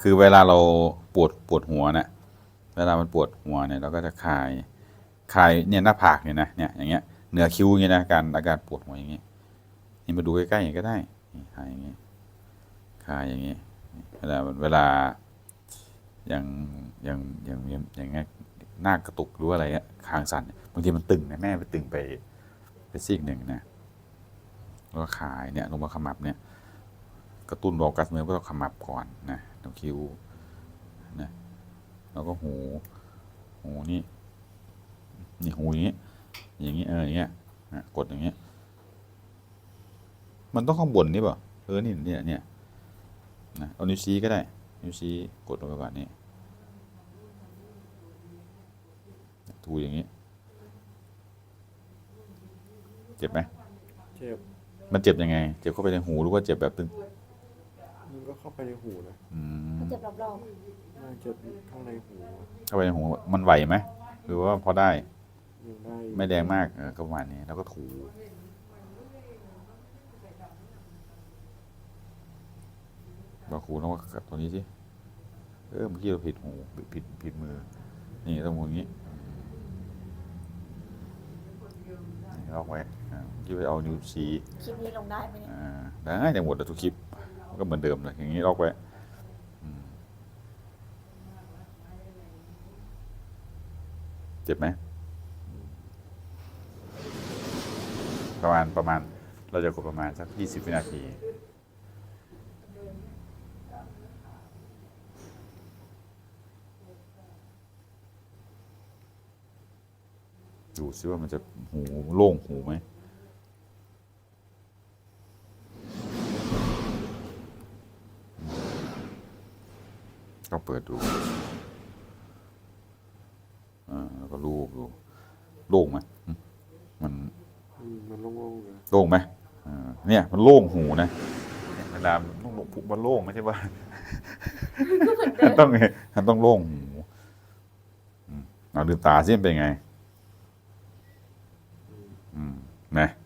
คือเวลาเราปวดปวดหัวเนี่ยเวลามันปวดหัวเนี่ยเราก็จะคลายคลายเนี่ยหน้าผากเนี่ยนะเนี่ยอย่างเงี้ยเหนือคิ้วอย่างเงี้ยนะอาการอาการปวดหัวอย่างเงี้ยนี่มาดูใกล้ๆอย่างก็ได้คลายอย่างเงี้ยคลายอย่างเงี้ยเวลาเวลาอย่างอย่างอย่างอย่างเงี้ยหน้ากระตุกหรืออะไรเงี้ยคางสั่นบางทีมันตึงนะแม่ไปตึงไปไปซีกหนึ่งนะแล้วก็คลายเนี่ยลงมาขมับเนี่ยกระตุ้นบอกกัสเนื้อก็ต้องขมับก่อนนะ ตรงคิ้วนะแล้วก็หูหูนี่นี่หูอย่างเงี้ยอย่างเงี้ยเอออย่างเงี้ยนะกดอย่างเงี้ยมันต้องข้างบนนี่เปล่าเออนี่เนี่ยเนี่ยนะเอานิ้วชี้ก็ได้นิ้วชี้กดลงไปก่อนนี่ถูอย่างงี้ เจ็บไหมเจ็บ มันเจ็บยังไง เจ็บเข้าไปในหูหรือว่าเจ็บแบบตึงมันก็ เข้าไปในหูนะอืมเจ็บรอบน่าจะข้างในหูเข้าไปในหูมันไหวไหมหรือว่าพอได้ยังได้ไม่แดงมากเออก็ประมาณนี้แล้วก็ถูบอกครูต้องว่ากับตัวนี้สิเออเมื่อกี้เราผิดหูผิดผิดผิดมือ นี่ต้องมืออย่างนี้นี่ลอกไว้อ่าเมื่อกี้ไปเอานิ้วชี้ๆคลิปนี้ลงได้ไหมเนี่ย อ่าได้แต่หมดแล้วทุกคลิปมัน ก็เหมือนเดิมเลยอย่างนี้ลอกไว้เจ็บไหมประมาณประมาณเราจะกดประมาณสักยี่สิบวินาทีดูซิว่ามันจะหูโล่งหูไหม ก็เปิดดูอ่าแล้วก็รูปดูโล่งไหมหึมันอืมมันโล่งๆเลยโล่งไหมอ่าเนี่ย มันโล่งหูนะเนี่ยเวลามันต้องมันโล่งไม่ใช่ว่ามันต้องไงมันต้องโล่งหูอืมเอาลืมตาซิมันเป็นไง อืมนะโล่ง